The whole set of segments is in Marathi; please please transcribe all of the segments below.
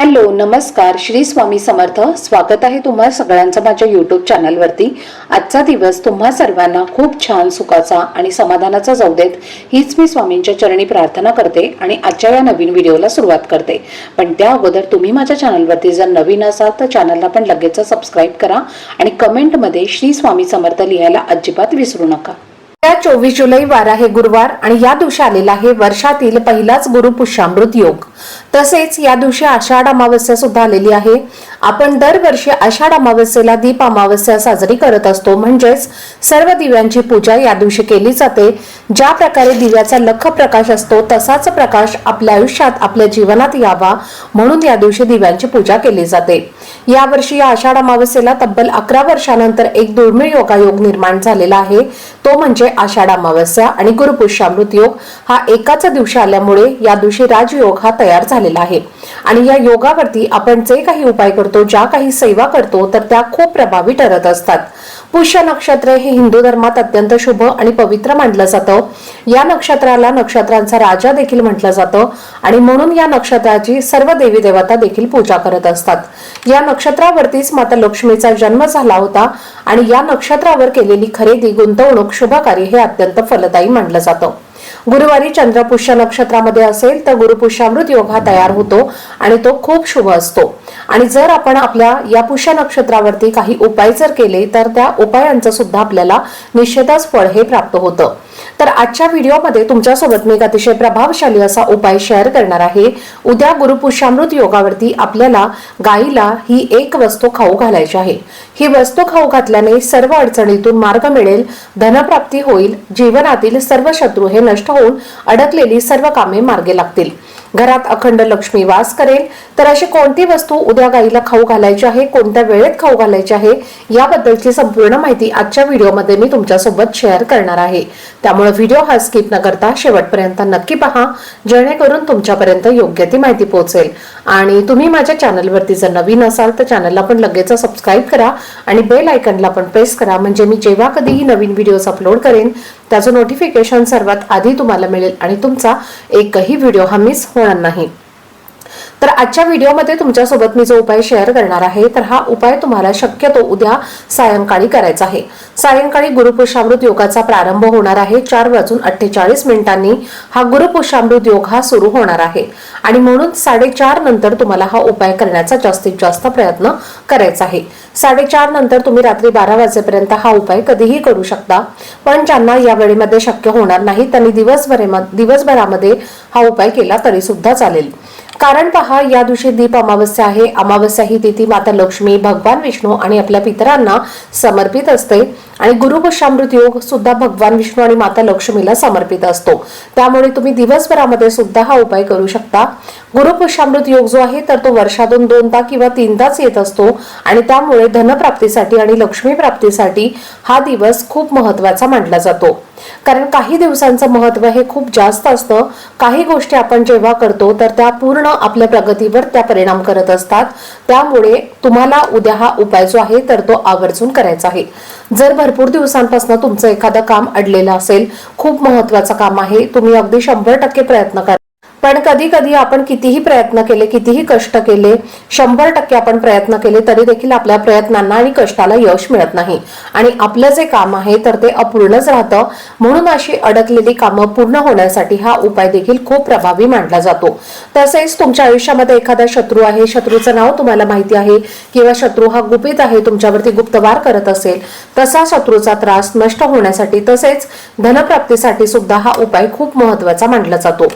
हॅलो नमस्कार. श्री स्वामी समर्थ. स्वागत आहे तुम्हा सगळ्यांचं माझ्या यूट्यूब चॅनलवरती आजचा दिवस तुम्हा सर्वांना खूप छान सुखाचा आणि समाधानाचा जाऊ देत. हीच मी स्वामींच्या चरणी प्रार्थना करते आणि आजच्या या नवीन व्हिडिओला सुरुवात करते. पण त्या अगोदर तुम्ही माझ्या चॅनलवरती जर नवीन असाल तर चॅनलला पण लगेच सबस्क्राईब करा आणि कमेंटमध्ये श्री स्वामी समर्थ लिहायला अजिबात विसरू नका. त्या चोवीस जुलै वार आहे गुरुवार आणि या दिवशी आलेला आहे वर्षातील पहिलाच गुरु पुष्यामृत योग. तसेच या दिवशी आषाढ अमावस्या सुद्धा आलेली आहे. आपण दरवर्षी आषाढ अमावस्येला दीप अमावस्या साजरी करत असतो. म्हणजेच सर्व दिव्यांची पूजा या दिवशी केली जाते. ज्या प्रकारे दिव्याचा लख प्रकाश असतो तसाच प्रकाश आपल्या आयुष्यात आपल्या जीवनात यावा म्हणून या दिवशी दिव्यांची पूजा केली जाते. यावर्षी या आषाढ अमावस्येला तब्बल अकरा वर्षानंतर एक दुर्मिळ योगायोग निर्माण झालेला आहे. तो म्हणजे आषाढ अमावस्या आणि गुरुपुष्यामृत योग. हा एकाच दिवशी आल्यामुळे या दिवशी राजयोग हा तयार झाला झालेला आहे. आणि या योगावरती आपण जे काही उपाय करतो ज्या काही सेवा करतो तर त्या खूप प्रभावी ठरत असतात. पुष्य नक्षत्र हे हिंदू धर्मात अत्यंत शुभ आणि पवित्र मानलं जातं. या नक्षत्राला नक्षत्रांचा राजा देखील म्हटलं जातं आणि म्हणून या नक्षत्राची सर्व देवी देवता देखील पूजा करत असतात. या नक्षत्रावरतीच माता लक्ष्मीचा जन्म झाला होता आणि या नक्षत्रावर केलेली खरेदी गुंतवणूक शुभकारी हे अत्यंत फलदायी मानलं जातं. गुरुवारी चंद्र पुष्य नक्षत्रामध्ये असेल तर गुरुपुष्यामृत योग हा तयार होतो आणि तो खूप शुभ असतो. आणि जर आपण आपल्या या पुष्य नक्षत्रावरती काही उपाय जर केले तर त्या उपायांचं सुद्धा आपल्याला निश्चितच फळ हे प्राप्त होतं. तर आजच्या व्हिडिओमध्ये तुमच्यासोबत मी एक अतिशय प्रभावशाली असा उपाय शेअर करणार आहे. उद्या गुरुपुष्यामृत योगावरती आपल्याला गाईला ही एक वस्तू खाऊ घालायची आहे. ही वस्तू खाऊ घातल्याने सर्व अडचणीतून मार्ग मिळेल धनप्राप्ती होईल जीवनातील सर्व शत्रू हे नष्ट होऊन अडकलेली सर्व कामे मार्गे लागतील. घरात अखंड लक्ष्मी वास करेल. तर अशी कोणती वस्तू उद्या गाईला खाऊ घालायची आहे? कोणत्या वेळेत खाऊ घालायची आहे? याबद्दलची संपूर्ण माहिती आजच्या व्हिडिओमध्ये मी तुमच्यासोबत शेअर करणार आहे. त्यामुळे व्हिडिओ हा स्किप न करता शेवटपर्यंत नक्की पहा जेणेकरून तुमच्यापर्यंत योग्य ती माहिती पोहोचेल. आणि तुम्ही माझ्या चॅनलवरती जर नवीन असाल तर चॅनलला पण लगेच सबस्क्राईब करा आणि बेल आयकनला पण प्रेस करा. म्हणजे मी जेव्हा कधीही नवीन व्हिडिओज अपलोड करेन त्याचं नोटिफिकेशन सर्वात आधी तुम्हाला मिळेल आणि तुमचा एकही व्हिडिओ हा मिस होणार नाही. तर आजच्या व्हिडिओमध्ये तुमच्यासोबत मी जो उपाय शेअर करणार आहे तर हा उपाय तुम्हाला शक्यतो उद्या सायंकाळी करायचा आहे. सायंकाळी गुरुपुषामृत योगाचा प्रारंभ होणार आहे. चार वाजून अठ्ठेचाळीस मिनिटांनी हा गुरुपुषामृत योग हा सुरू होणार आहे. आणि म्हणून साडेचार नंतर तुम्हाला हा उपाय करण्याचा जास्तीत जास्त प्रयत्न करायचा आहे. साडेचार नंतर तुम्ही रात्री बारा वाजेपर्यंत हा उपाय कधीही करू शकता. पण ज्यांना या वेळेमध्ये शक्य होणार नाही त्यांनी दिवसभरे दिवसभरामध्ये हा उपाय केला तरी सुद्धा चालेल. कारण पहा या दिवशी दीप अमावस्या आहे. अमावस्या ही तिथी माता लक्ष्मी भगवान विष्णू आणि आपल्या पितरांना समर्पित असते. आणि गुरु वशामृत योग सुद्धा भगवान विष्णू आणि माता लक्ष्मीला समर्पित असतो. त्यामुळे तुम्ही दिवसभरामध्ये सुद्धा हा उपाय करू शकता. गुरु वशामृत योग जो आहे तर तो वर्षातून दोनदा किंवा तीनदाच येत असतो आणि त्यामुळे धनप्राप्तीसाठी आणि लक्ष्मी प्राप्तीसाठी हा दिवस खूप महत्त्वाचा मानला जातो. कारण काही दिवसांचं महत्त्व हे खूप जास्त असतं. काही गोष्टी आपण जेव्हा करतो तर त्या पूर्ण आपल्या प्रगतीवर त्या परिणाम करत असतात. त्यामुळे तुम्हाला उद्या हा उपाय जो आहे तर तो आवर्जून करायचा आहे. जर भरपूर दिवसांपासून तुमचं एखादं काम अडलेलं असेल खूप महत्वाचं काम आहे. तुम्ही अगदी शंभर टक्के प्रयत्न करा. पण कधी कधी आपण कितीही प्रयत्न केले कितीही कष्ट केले शंभर टक्के आपण प्रयत्न केले तरी देखील आपल्या प्रयत्नांना आणि कष्टाला यश मिळत नाही. आणि आपलं जे काम आहे तर ते अपूर्णच राहतं. म्हणून अशी अडकलेली कामं पूर्ण होण्यासाठी हा उपाय देखील खूप प्रभावी मानला जातो. तसेच तुमच्या आयुष्यामध्ये एखादा शत्रू आहे शत्रूचं नाव तुम्हाला माहिती आहे किंवा शत्रू हा गुपित आहे तुमच्यावरती गुप्तवार करत असेल तसा शत्रूचा त्रास नष्ट होण्यासाठी तसेच धनप्राप्तीसाठी सुद्धा हा उपाय खूप महत्त्वाचा मानला जातो.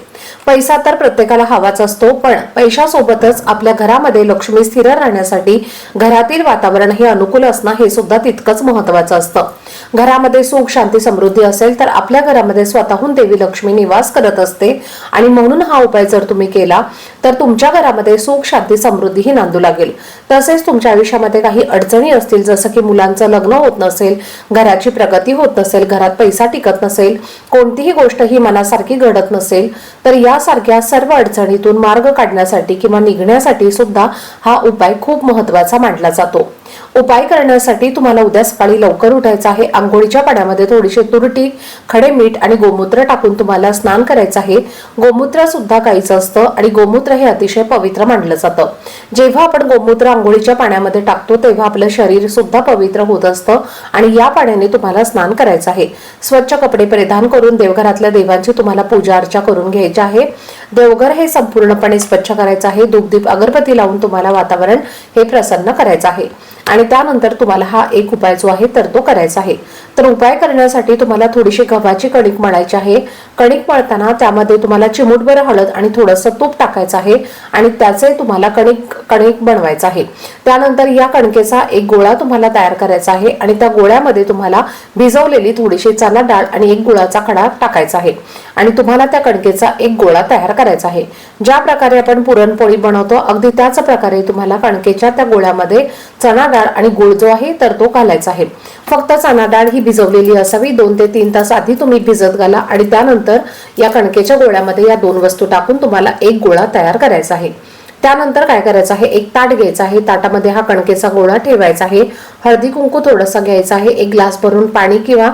पैसा तर प्रत्येकाला हवाच असतो पण पैशासोबतच आपल्या घरामध्ये लक्ष्मी स्थिर राहण्यासाठी घरातील वातावरण हे अनुकूल असणं हे सुद्धा तितकंच महत्वाचं असतं. घरामध्ये सुख शांती समृद्धी असेल तर आपल्या घरामध्ये स्वतःहून देवी लक्ष्मी निवास करत असते. आणि म्हणून हा उपाय जर तुम्ही केला तर तुमच्या घरामध्ये सुख शांती समृद्धीही नांदू लागेल. तसेच तुमच्या आयुष्यामध्ये काही अडचणी असतील जसं की मुलांचं लग्न होत नसेल घराची प्रगती होत नसेल घरात पैसा टिकत नसेल कोणतीही गोष्ट ही मनासारखी घडत नसेल तर यासारख्या सर्व अडचणीतून मार्ग काढण्यासाठी किंवा निघण्यासाठी सुद्धा हा उपाय खूप महत्त्वाचा मानला जातो. उपाय करण्यासाठी तुम्हाला उद्या सकाळी लवकर उठायचं आहे. आंघोळीच्या पाण्यामध्ये थोडीशी तुरटी खडे मीठ आणि गोमूत्र टाकून तुम्हाला स्नान करायचं आहे. गोमूत्र सुद्धा काहीचं असतं आणि गोमूत्र हे अतिशय पवित्र मानलं जातं. जेव्हा आपण गोमूत्र आंघोळीच्या पाण्यामध्ये टाकतो तेव्हा आपलं शरीर सुद्धा पवित्र होत असतं आणि या पाण्याने तुम्हाला स्नान करायचं आहे. स्वच्छ कपडे परिधान करून देवघरातल्या देवांची तुम्हाला पूजा अर्चा करून घ्यायची आहे. देवघर हे संपूर्णपणे स्वच्छ करायचं आहे. दुग्धीप अगरबत्ती लावून तुम्हाला वातावरण हे प्रसन्न करायचं आहे. आणि त्यानंतर तुम्हाला हा एक उपाय जो आहे तर तो करायचा आहे. तर उपाय करण्यासाठी तुम्हाला थोडीशी गव्हाची कणिक मळायची आहे. कणिक मळताना त्यामध्ये तुम्हाला चिमूटभर हळद आणि थोडंसं तूप टाकायचं आहे आणि त्याचे तुम्हाला कणिक कणिक बनवायचं आहे. त्यानंतर या कणकेचा एक गोळा तुम्हाला तयार करायचा आहे आणि त्या गोळ्यामध्ये तुम्हाला भिजवलेली थोडीशी चना डाळ आणि एक गुळाचा खडा टाकायचा आहे. आणि तुम्हाला त्या कणकेचा एक गोळा तयार करायचा आहे. ज्या प्रकारे आपण पुरणपोळी बनवतो अगदी त्याच प्रकारे तुम्हाला कणकेच्या त्या गोळ्यामध्ये चना डाळ आणि गुळ जो आहे तर तो घालायचा आहे. फक्त चना डाळ ही भिजवलेली असावी. दोन ते तीन तास आधी तुम्ही भिजत घाला आणि त्यानंतर या कणकेच्या गोळ्यामध्ये या दोन वस्तू टाकून तुम्हाला एक गोळा तयार करायचा आहे. त्यानंतर काय करायचं आहे? एक ताट घ्यायचं आहे. ताटामध्ये हा कणकेचा गोळा ठेवायचा आहे. हळदी कुंकू थोडासा घ्यायचा आहे. एक ग्लास भरून पाणी किंवा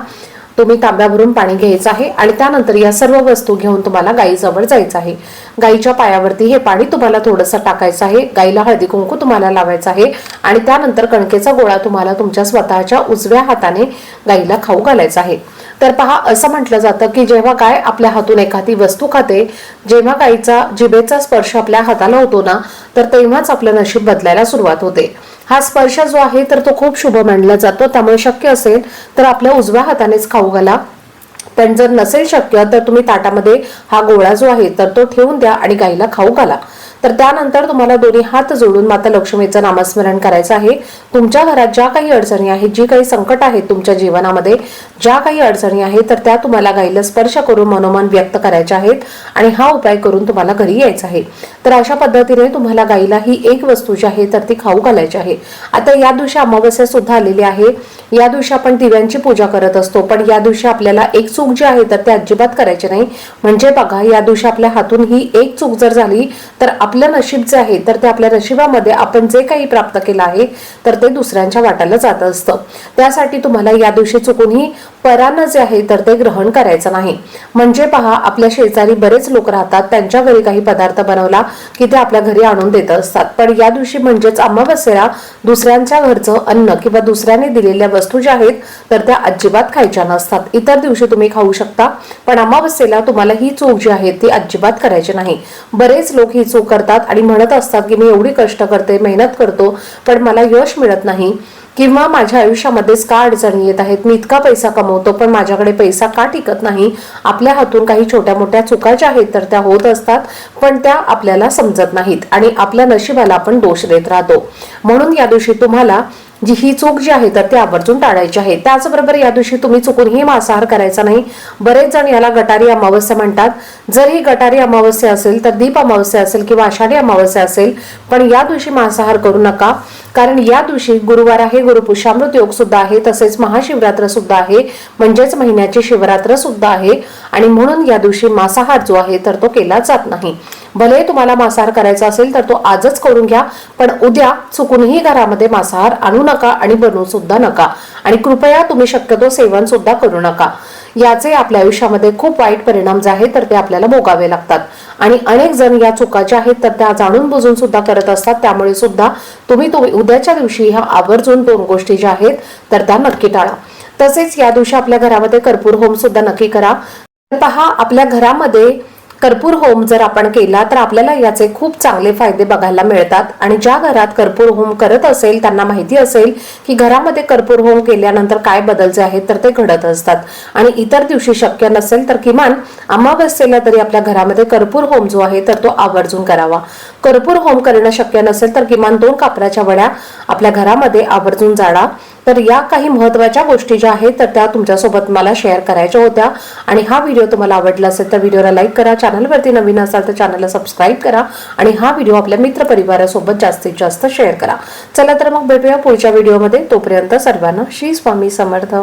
तुम्ही तांब्या भरून पाणी घ्यायचं आहे आणि त्यानंतर या सर्व वस्तू घेऊन तुम्हाला गाईजवळ जायचं आहे. गाईच्या पायावरती हे पाणी तुम्हाला थोडंसं टाकायचं आहे. गाईला हळदी कुंकू तुम्हाला लावायचं आहे आणि त्यानंतर कणकेचा गोळा तुम्हाला तुमच्या स्वतःच्या उजव्या हाताने गाईला खाऊ घालायचा आहे. तर पहा असं म्हटलं जातं की जेव्हा गाय आपल्या हातून एखादी वस्तू खाते जेव्हा गाईचा जिभेचा स्पर्श आपल्या हाताला होतो ना तर तेव्हाच आपलं नशीब बदलायला सुरुवात होते. हा स्पर्श जो आहे तर तो खूप शुभ मानला जातो. त्यामुळे शक्य असेल तर आपल्या उजव्या हातानेच खाऊ घाला. पण जर नसेल शक्य तर तुम्ही ताटामध्ये हा गोळा जो आहे तर तो ठेवून द्या आणि गाईला खाऊ घाला. तर त्यानंतर तुम्हाला दोन्ही हात जोडून माता लक्ष्मीचं नामस्मरण करायचं आहे. तुमच्या घरात ज्या काही अडचणी आहेत जी काही संकट आहेत तुमच्या जीवनामध्ये ज्या काही अडचणी आहेत तर त्या तुम्हाला गाईला स्पर्श करून मनोमन व्यक्त करायच्या आहेत आणि हा उपाय करून तुम्हाला घरी यायचा आहे. तर अशा पद्धतीने तुम्हाला गाईला ही एक वस्तू जी आहे तर ती खाऊ घालायची आहे. आता या दिवशी अमावस्या सुद्धा आलेली आहे. या दिवशी आपण दिव्यांची पूजा करत असतो पण या दिवशी आपल्याला एक चूक जी आहे तर ते अजिबात करायची नाही. म्हणजे बघा या दिवशी आपल्या हातून ही एक चूक जर झाली तर आपलं नशीब जे आहे तर ते आपल्या नशिबामध्ये आपण जे काही प्राप्त केलं आहे तर ते दुसऱ्यांच्या वाट्याला जात असतं. त्यासाठी तुम्हाला या दिवशी चुकूनही परान्न जे आहे तर ते ग्रहण करायचं नाही. म्हणजे पहा आपल्या शेजारी बरेच लोक राहतात त्यांच्या घरी काही पदार्थ बनवला की ते आपल्या घरी आणून देत असतात. पण या दिवशी म्हणजेच अमावस्येला दुसऱ्यांच्या घरचं अन्न किंवा दुसऱ्याने दिलेल्या वस्तू ज्या आहेत तर त्या अजिबात खायच्या नसतात. इतर दिवशी तुम्ही खाऊ शकता पण अमावस्येला तुम्हाला ही चूक जी आहे ती अजिबात करायची नाही. बरेच लोक ही चूक करतात आणि म्हणत असतात की मी एवढी कष्ट करते मेहनत करतो पण मला यश मिळत नाही. किंवा माझ्या आयुष्यामध्येच का अडचणी येत आहेत? मी इतका पैसा कमवतो पण माझ्याकडे पैसा का टिकत नाही? आपल्या हातून काही छोट्या मोठ्या चुका ज्या आहेत तर त्या होत असतात पण त्या आपल्याला समजत नाहीत आणि आपल्या नशिबाला आपण दोष देत राहतो. म्हणून या दिवशी तुम्हाला जी ही चूक जी आहे तर ती आवर्जून टाळायची आहे. त्याचबरोबर या दिवशी तुम्ही चुकूनही मांसाहार करायचा नाही. बरेच जण याला गटारी अमावस्या म्हणतात. जर ही गटारी अमावस्या असेल तर दीप अमावस्या असेल किंवा आषाढी अमावस्या असेल पण या दिवशी मांसाहार करू नका. कारण या दिवशी गुरुवार आहे गुरुपुषामृत योग सुद्धा आहे तसेच महाशिवरात्र सुद्धा आहे म्हणजेच महिन्याची शिवरात्र सुद्धा आहे. आणि म्हणून या दिवशी मांसाहार जो आहे तर तो केला जात नाही. भले तुम्हाला मांसाहार करायचा असेल तर तो आजच करून घ्या पण उद्या चुकूनही घरामध्ये मांसाहार आणू नका आणि बनवू सुद्धा नका. आणि कृपया तुम्ही शक्यतो सेवन सुद्धा करू नका. याचे आपल्या आयुष्यामध्ये खूप वाईट परिणाम जे आहेत तर ते आपल्याला भोगावे लागतात. आणि अनेक जण या चुका ज्या आहेत तर त्या जाणून बुजून सुद्धा करत असतात. त्यामुळे सुद्धा तुम्ही तुम्ही उद्याच्या दिवशी ह्या आवर्जून दोन गोष्टी ज्या आहेत तर त्या नक्की टाळा. तसेच या दिवशी आपल्या घरामध्ये कर्पूर होम सुद्धा नक्की करा. पहा आपल्या घरामध्ये कर्पूर होम जर आपण केला तर आपल्याला याचे खूप चांगले फायदे बघायला मिळतात. आणि ज्या घरात कर्पूर होम करत असेल त्यांना माहिती असेल की घरामध्ये कर्पूर होम केल्यानंतर काय बदल जे आहेत तर ते घडत असतात. आणि इतर दिवशी शक्य नसेल तर किमान अमावस्येला तरी आपल्या घरामध्ये कर्पूर होम जो आहे तर तो आवर्जून करावा. कर्पूर होम करणं शक्य नसेल तर किमान दोन कापराच्या वड्या आपल्या घरामध्ये आवर्जून जाडा तर या काही महत्त्वाच्या गोष्टी ज्या आहेत तर त्या तुमच्यासोबत मला शेअर करायच्या होत्या. आणि हा व्हिडिओ तुम्हाला आवडला असेल तर व्हिडिओला लाईक करा. चॅनलवरती नवीन असाल तर चॅनलला सबस्क्राईब करा. आणि हा व्हिडिओ आपल्या मित्रपरिवारासोबत जास्तीत जास्त शेअर करा. चला तर मग भेटूया पुढच्या व्हिडिओमध्ये तोपर्यंत सर्वांना श्री स्वामी समर्थ.